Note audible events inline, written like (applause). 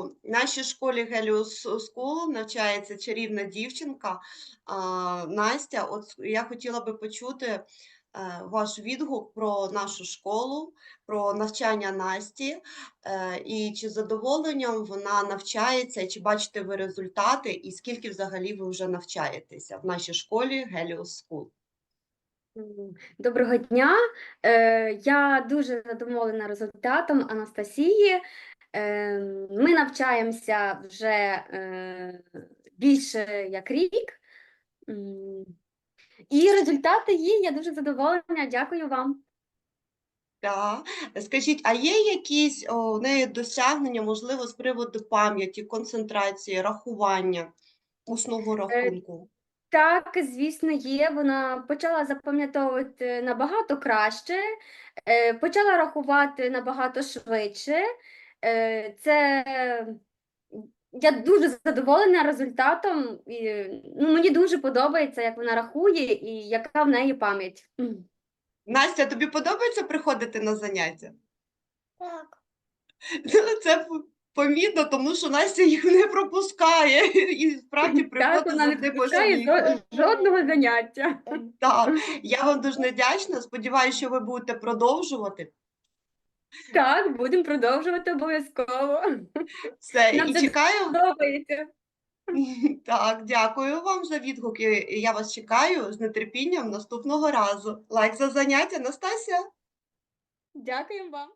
В нашій школі Helios School навчається чарівна дівчинка Настя. От я хотіла би почути е, ваш відгук про нашу школу, про навчання Насті, е, і чи задоволенням вона навчається, чи бачите ви результати, і скільки взагалі ви вже навчаєтеся в нашій школі Helios School? Доброго дня. Е, Я дуже задоволена результатом Анастасії. Е, Ми навчаємося вже е, більше як рік. І результати є. Я дуже задоволена. Дякую вам. Так. Скажіть, а є якісь о, в неї досягнення, можливо, з приводу пам'яті, концентрації, рахування, усного рахунку? Так, звісно, є. Вона почала запам'ятовувати набагато краще, е, почала рахувати набагато швидше. Е, Це я дуже задоволена результатом. І, ну, мені дуже подобається, як вона рахує і яка в неї пам'ять. Настя, тобі подобається приходити на заняття? Так. Ну, Це помітно, тому що Настя їх не пропускає (laughs) і справді Так, приходить вона не пропускає жодного заняття. Так, я вам дуже вдячна. Сподіваюся, що ви будете продовжувати. Так, будемо продовжувати обов'язково. Все, Нам і чекаю. Подобається. (laughs) Так, дякую вам за відгуки. Я вас чекаю з нетерпінням наступного разу. Лайк за заняття, Настасія. Дякуємо вам.